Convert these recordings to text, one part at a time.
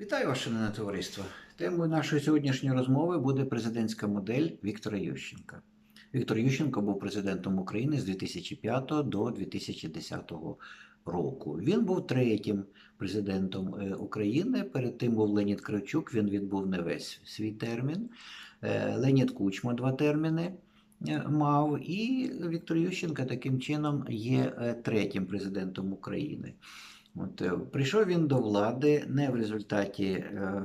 Вітаю вас, шановне товариство. Темою нашої сьогоднішньої розмови буде президентська модель Віктора Ющенка. Віктор Ющенко був президентом України з 2005 до 2010 року. Він був третім президентом е, України. Перед тим був Леонід Кравчук, він відбув не весь свій термін. Е, Леонід Кучма два терміни е, мав. І Віктор Ющенко таким чином є третім президентом України. От, е, прийшов він до влади не в результаті е,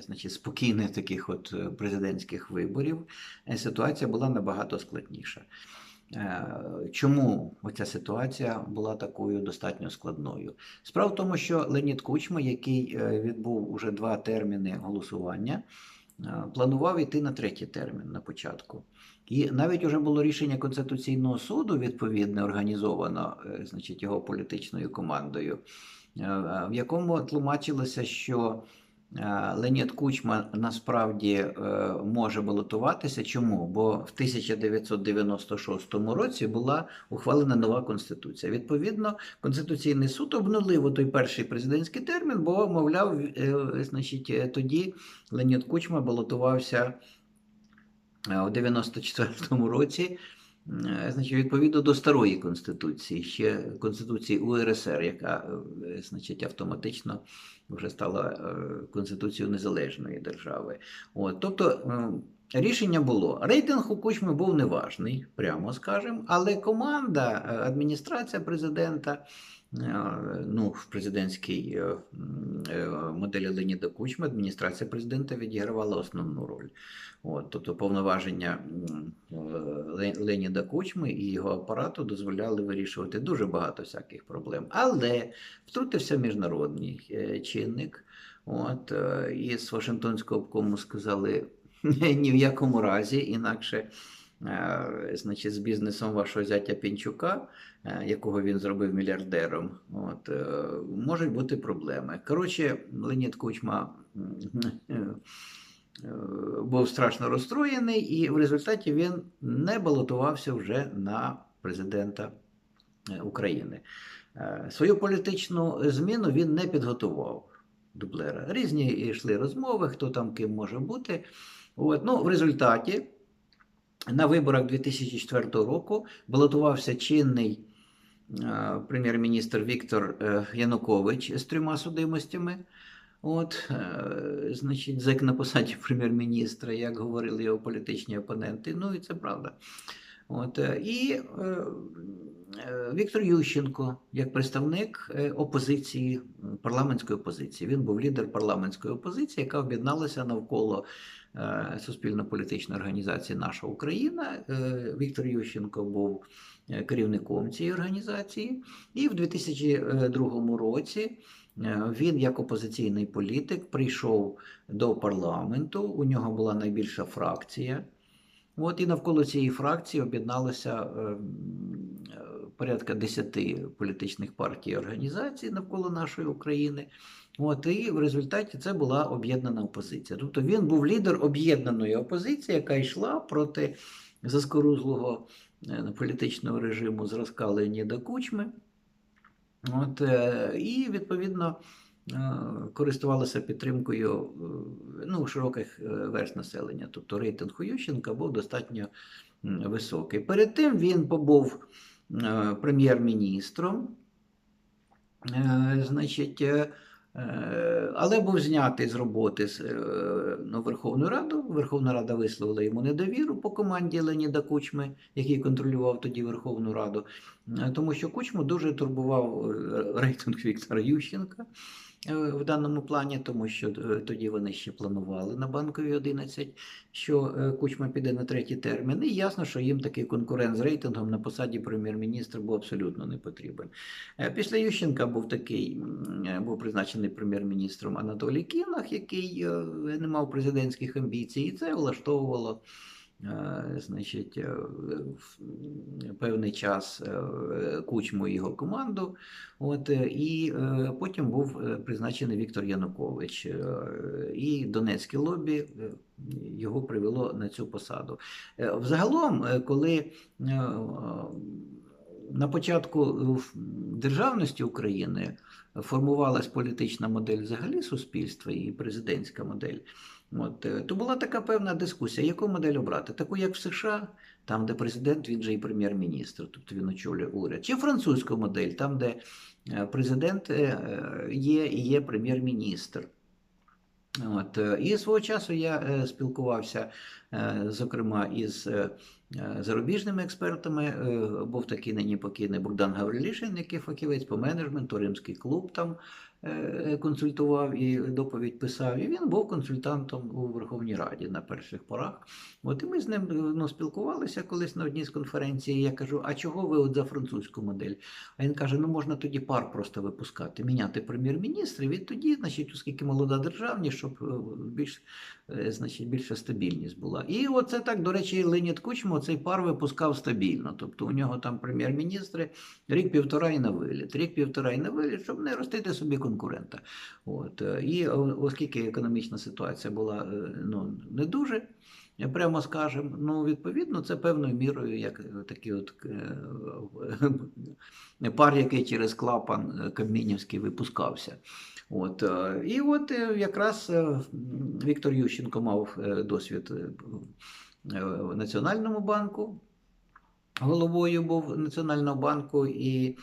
значить, спокійних таких от е, президентських виборів. Е, Ситуація була набагато складніша. Чому оця ситуація була такою достатньо складною? Справа в тому, що Леонід Кучма, який відбув уже два терміни голосування, планував йти на третій термін на початку. І навіть вже було рішення Конституційного суду, відповідне, організовано е, значить, його політичною командою, е, в якому тлумачилося, що е, Леонід Кучма насправді може балотуватися. Чому? Бо в 1996 році була ухвалена нова конституція. Відповідно, Конституційний суд обнулив той перший президентський термін, бо, мовляв, значить, тоді Леонід Кучма балотувався у 94-му році, е, значить, відповідно до старої конституції, ще конституції УРСР, яка е, значить, автоматично вже стала е, конституцією незалежної держави. От, тобто е, рішення було. Рейтинг у Кучми був неважний, прямо скажемо, але команда, е, адміністрація президента. Е, Ну, в президентській е, е, моделі Леоніда Кучми адміністрація президента відігравала основну роль. От, тобто повноваження Леніда Кучми і його апарату дозволяли вирішувати дуже багато всяких проблем. Але втрутився міжнародний чинник. От, і з Вашингтонського обкому сказали ні в якому разі, інакше. Е, Значить, з бізнесом вашого зятя Пінчука, е, якого він зробив мільярдером, от, е, можуть бути проблеми. Коротше, Леонід Кучма був страшно розстроєний, і в результаті він не балотувався вже на президента України. Свою політичну зміну він не підготував дублера. Різні йшли розмови, хто там ким може бути. От. Ну, в результаті на виборах 2004 року балотувався чинний е, прем'єр-міністр Віктор е, Янукович з трьома судимостями. От, е, значить, зек на посаді прем'єр-міністра, як говорили його політичні опоненти. Ну і це правда. От, і Віктор Ющенко, як представник е, опозиції, парламентської опозиції. Він був лідер парламентської опозиції, яка об'єдналася навколо е, суспільно-політичної організації Наша Україна. Е, Віктор Ющенко був е, керівником цієї організації. І в 2002 році е, він, як опозиційний політик, прийшов до парламенту. У нього була найбільша фракція. От і навколо цієї фракції об'єдналося е, е, порядка 10 політичних партій і організацій навколо нашої України. От, і в результаті це була об'єднана опозиція. Тобто він був лідер об'єднаної опозиції, яка йшла проти заскорузлого е, політичного режиму зразка Леоніда Кучми. От, е, і відповідно е, користувалася підтримкою ну, широких верст населення. Тобто рейтинг Ющенка був достатньо високий. Перед тим він побув прем'єр-міністром. Е, Значить, е, е, але був знятий з роботи ну, Верховну Раду. Верховна Рада висловила йому недовіру по команді Леніда Кучми, який контролював тоді Верховну Раду, тому що Кучму дуже турбував рейтинг Віктора Ющенка в даному плані, тому що е, тоді вони ще планували на банковій 11, що е, Кучма піде на третій термін. І ясно, що їм такий конкурент з рейтингом на посаді прем'єр-міністра був абсолютно не потрібен. Е, Після Ющенка був такий, е, був призначений прем'єр-міністром Анатолій Кінах, який е, не мав президентських амбіцій, і це влаштовувало. Е, Значить, е, в певний час е, Кучму його команду. От, і потім був призначений Віктор Янукович. І Донецьке лобі його привело на цю посаду. Взагалом, коли на початку державності України формувалась політична модель взагалі суспільства і президентська модель, от, е, то була така певна дискусія, яку модель обрати? Таку, як в США, там, де президент, він же і прем'єр-міністр, тобто він очолює уряд, чи французьку модель, там, де е, президент е, є і є прем'єр-міністр. От, і свого часу я спілкувався, зокрема, із е, е, зарубіжними експертами. Е, Був такий нині покійний Богдан Гаврилішин, який фахівець по менеджменту, римський клуб там е, консультував і доповідь писав. І він був консультантом у Верховній Раді на перших порах. От і ми з ним е, ну, спілкувалися колись на одній з конференцій. Я кажу: а чого ви от за французьку модель? А він каже: ну можна тоді пар просто випускати, міняти прем'єр-міністрів, і тоді, значить, оскільки молода державність, щоб е, більш, е, значить, більша стабільність була. І оце так, до речі, Леонід Кучма цей пар випускав стабільно. Тобто у нього там прем'єр-міністри рік-півтора і на виліт, рік-півтора і на виліт, щоб не ростити собі конкурента. От. е, І оскільки економічна ситуація була е, ну, не дуже. Прямо скажемо, ну відповідно, це певною мірою, як е, такий от е, пар, який через клапан е, Кабмінівський випускався. От, е, і от е, якраз е, Віктор Ющенко мав досвід в Національному банку, головою був Національного банку і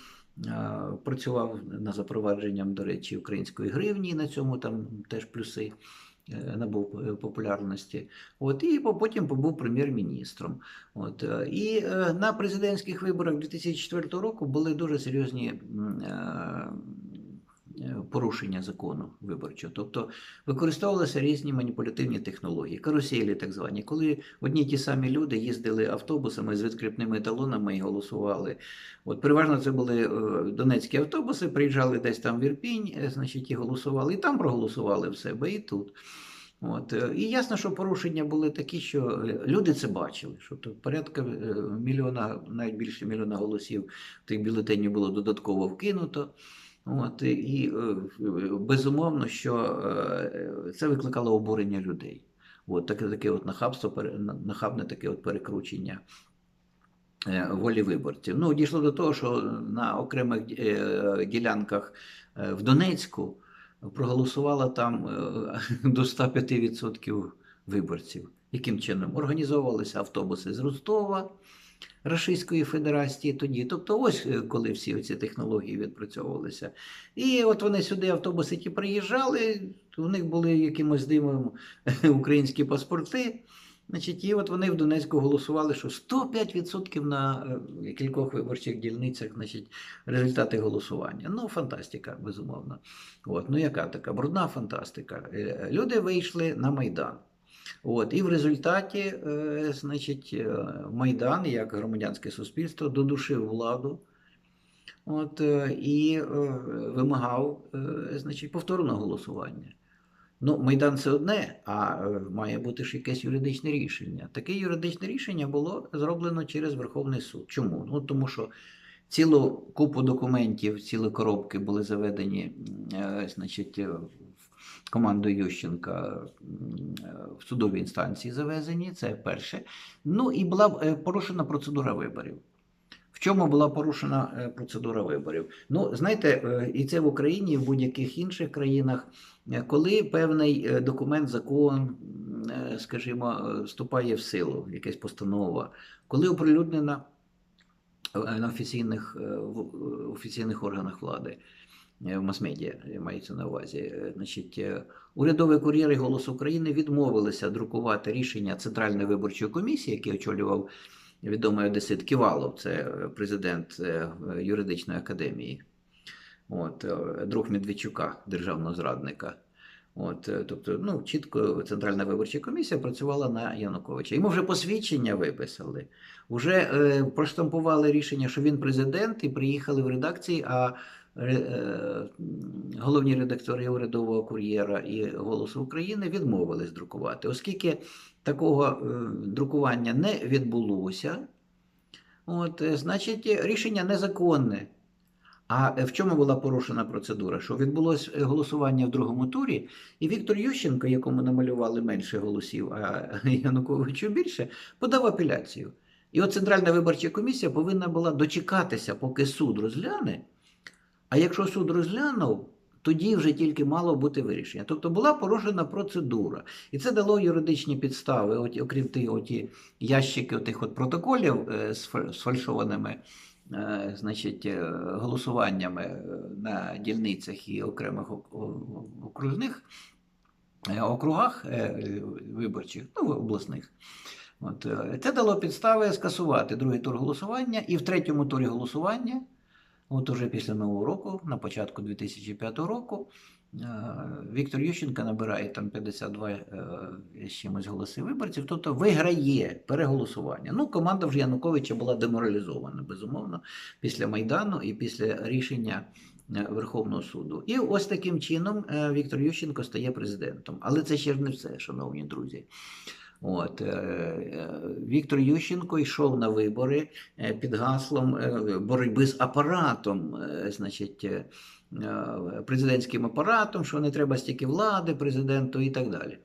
працював над запровадженням, до речі, української гривні. На цьому там теж плюси набув популярності. От, і потім побув прем'єр-міністром. От, і на президентських виборах 2004 року були дуже серйозні порушення закону виборчого. Тобто використовувалися різні маніпулятивні технології, каруселі так звані, коли одні ті самі люди їздили автобусами з відкріпними талонами і голосували. От переважно це були е, донецькі автобуси, приїжджали десь там в Ірпінь, е, значить, і голосували, і там проголосували в себе, і тут. От. е, І ясно, що порушення були такі, що е, люди це бачили, що тут порядка е, мільйона, навіть більше мільйона голосів тих бюлетенів було додатково вкинуто. От, і- е, безумовно, що е, це викликало обурення людей. От таке таке от нахабство, нахабне таке от перекручення е, волі виборців. Ну, дійшло до того, що на окремих ділянках в Донецьку проголосувало там до 105% виборців. Яким чином? Організовувалися автобуси з Ростова, Російської Федерації тоді. Тобто, ось е, коли всі ці технології відпрацьовувалися. І от вони сюди, автобуси ті приїжджали, у них були якимось дивом українські паспорти. Значить, і от вони в Донецьку голосували, що 105% на е, кількох виборчих дільницях значить, результати голосування. Ну, фантастика, безумовно. От, ну, яка така брудна фантастика. Е, Люди вийшли на Майдан. От, і в результаті, е, значить, е, Майдан, як громадянське суспільство, додушив владу. От, е, і вимагав значить, повторного голосування. Ну, Майдан це одне, а має бути ж якесь юридичне рішення. Таке юридичне рішення було зроблено через Верховний суд. Чому? Ну, тому що цілу купу документів, цілі коробки були заведені значить, в команду Ющенка е, в судовій інстанції завезені, це перше. Ну і була е, порушена процедура виборів. В чому була порушена е, процедура виборів? Ну, знаєте, і це в Україні, і в будь-яких інших країнах, коли певний документ, закон, скажімо, вступає в силу, якась постанова, коли оприлюднена на офіційних, в офіційних органах влади, в мас-медіа е, мається на увазі. е, Значить, е, урядові кур'єри «Голос України друкувати друкувати рішення Центральної виборчої комісії, який очолював відомий одесит Ківалов, це е, президент е, юридичної академії, от, е, друг Медведчука, державного зрадника. От, е, тобто, ну, чітко Центральна виборча комісія працювала на Януковича. Йому вже посвідчення виписали, вже е, проштампували рішення, що він президент, і приїхали в редакції, а е, головні редактори урядового кур'єра і Голосу України відмовились друкувати, оскільки такого е, друкування не відбулося, от, е, значить, рішення незаконне. А в чому була порушена процедура? Що відбулось голосування в другому турі, і Віктор Ющенко, якому намалювали менше голосів, а Януковичу більше, подав апеляцію. І от Центральна виборча комісія повинна була дочекатися, поки суд розгляне, А якщо суд розглянув, тоді вже тільки мало бути вирішення. Тобто була порушена процедура. І це дало юридичні підстави, от, окрім тих оті ящики тих от протоколів е, з фа- сфальшованими е, значить, е, голосуваннями на дільницях і окремих окружних округах виборчих, ну, обласних. От, це дало підстави скасувати другий тур голосування, і в третьому турі голосування, от уже після Нового року, на початку 2005 року, е, Віктор Ющенко набирає там 52 е, з чимось голоси виборців, тобто виграє переголосування. Ну, команда вже Януковича була деморалізована, безумовно, після Майдану і після рішення е, Верховного суду. І ось таким чином Віктор Ющенко стає президентом. Але це ще ж не все, шановні друзі. От, е, е, Віктор Ющенко йшов на вибори е, під гаслом боротьби з апаратом, значить, президентським апаратом, що не треба стільки влади президенту і так далі.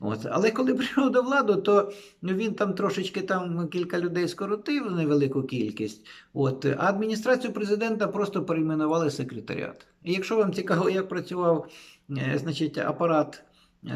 От. Але коли прийшов до влади, то ну, він там трошечки там кілька людей скоротив, невелику кількість. От. А адміністрацію президента просто перейменували секретаріат. І якщо вам цікаво, як працював значить, апарат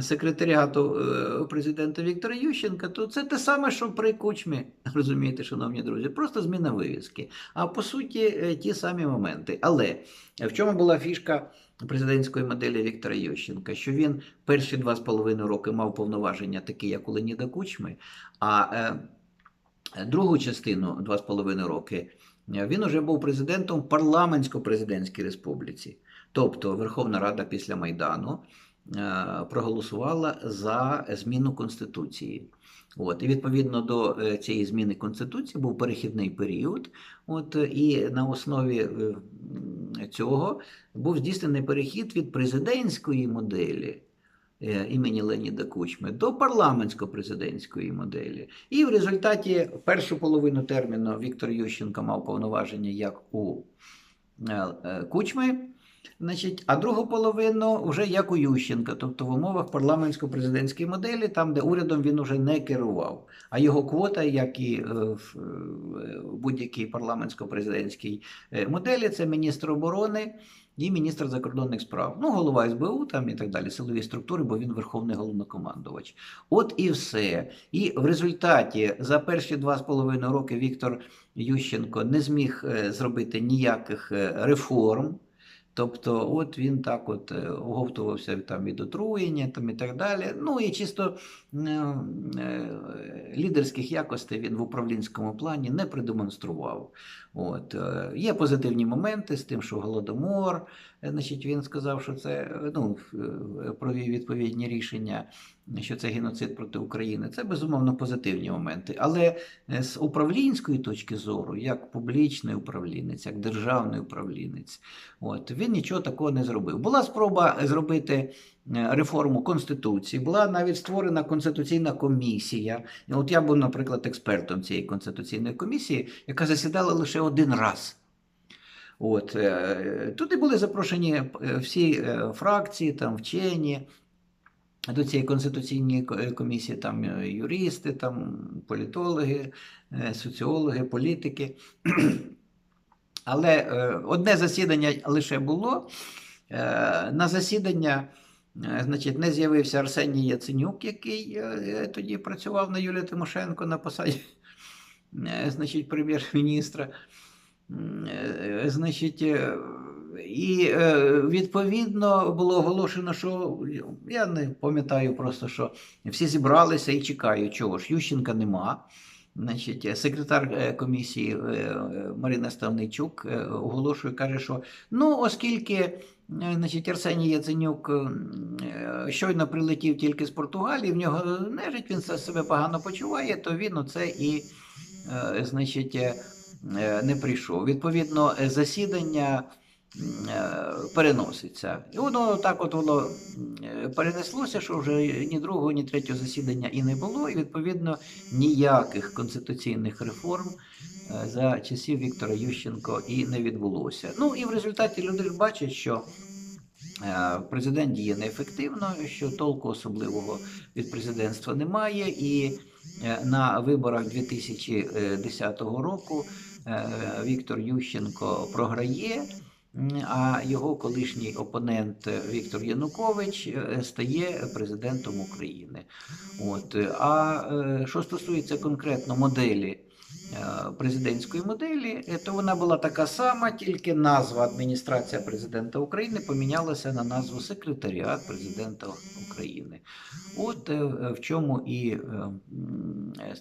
секретаріату е, президента Віктора Ющенка, то це те саме, що при Кучмі, розумієте, шановні друзі, просто зміна вивіски. А по суті, е, ті самі моменти. Але в чому була фішка президентської моделі Віктора Ющенка? Що він перші два з половиною роки мав повноваження такі, як у Леоніда Кучми, а е, другу частину два з половиною роки е, він уже був президентом парламентсько-президентській республіці. Тобто Верховна Рада після Майдану е, проголосувала за зміну Конституції. От, і відповідно до е, цієї зміни Конституції був перехідний період. От, е, і на основі е, цього був здійснений перехід від президентської моделі е, імені Леоніда Кучми до парламентсько-президентської моделі. І в результаті першу половину терміну Віктор Ющенко мав повноваження як у е, е, Кучми. Значить, а другу половину вже як у Ющенка, тобто в умовах парламентсько-президентської моделі, там, де урядом він уже не керував. А його квота, як і е, в е, будь-якій парламентсько-президентській е, моделі, це міністр оборони і міністр закордонних справ. Ну, голова СБУ там і так далі, силові структури, бо він верховний головнокомандувач. От і все. І в результаті за перші два з половиною роки Віктор Ющенко не зміг зробити ніяких реформ. Тобто, от він так от е, оговтувався там від отруєння там і так далі. Ну і чисто лідерських якостей він в управлінському плані не продемонстрував. От. е, Є позитивні моменти з тим, що голодомор, е, значить, він сказав, що це е, ну, е, провів відповідні рішення, що це геноцид проти України. Це безумовно позитивні моменти. Але е, з управлінської точки зору, як публічний управлінець, як державний управлінець, От він нічого такого не зробив. Була спроба зробити е, реформу конституції, була навіть створена конституційна комісія. От я був, наприклад, експертом цієї конституційної комісії, яка засідала лише один раз. От, е, туди були запрошені е, всі е, фракції, там вчені. До цієї конституційної е, комісії там е, юристи, там політологи, е, соціологи, політики. Але е, одне засідання лише було. Е, на засідання е, значить, не з'явився Арсеній Яценюк, який е, тоді працював на Юлії Тимошенко на посаді е, значить, прем'єр-міністра. Е, Значить, е, і е, відповідно було оголошено, що я не пам'ятаю просто, що всі зібралися і чекають, чого ж Ющенка нема. Значить, секретар е, комісії е, е, Марина Ставничук оголошує, каже, що ну, оскільки значить, Арсеній Яценюк щойно прилетів тільки з Португалії, в нього нежить, він себе погано почуває, то він оце і значить, не прийшов. Відповідно, засідання переноситься. І воно так от воно е, перенеслося, що вже ні другого, ні третього засідання і не було, і відповідно ніяких конституційних реформ е, за часів Віктора Ющенко і не відбулося. Ну і в результаті люди бачать, що е, президент діє неефективно, що толку особливого від президентства немає, і е, на виборах 2010 року е, Віктор Ющенко програє. А його колишній опонент Віктор Янукович е, стає президентом України. От. А е, що стосується конкретно моделі. е, Президентської моделі, то вона була така сама, тільки назва адміністрація президента України помінялася на назву секретаріат президента України. От в чому і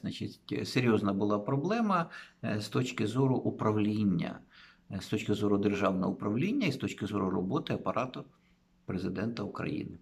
значить, серйозна була проблема з точки зору управління, з точки зору державного управління і з точки зору роботи апарату президента України.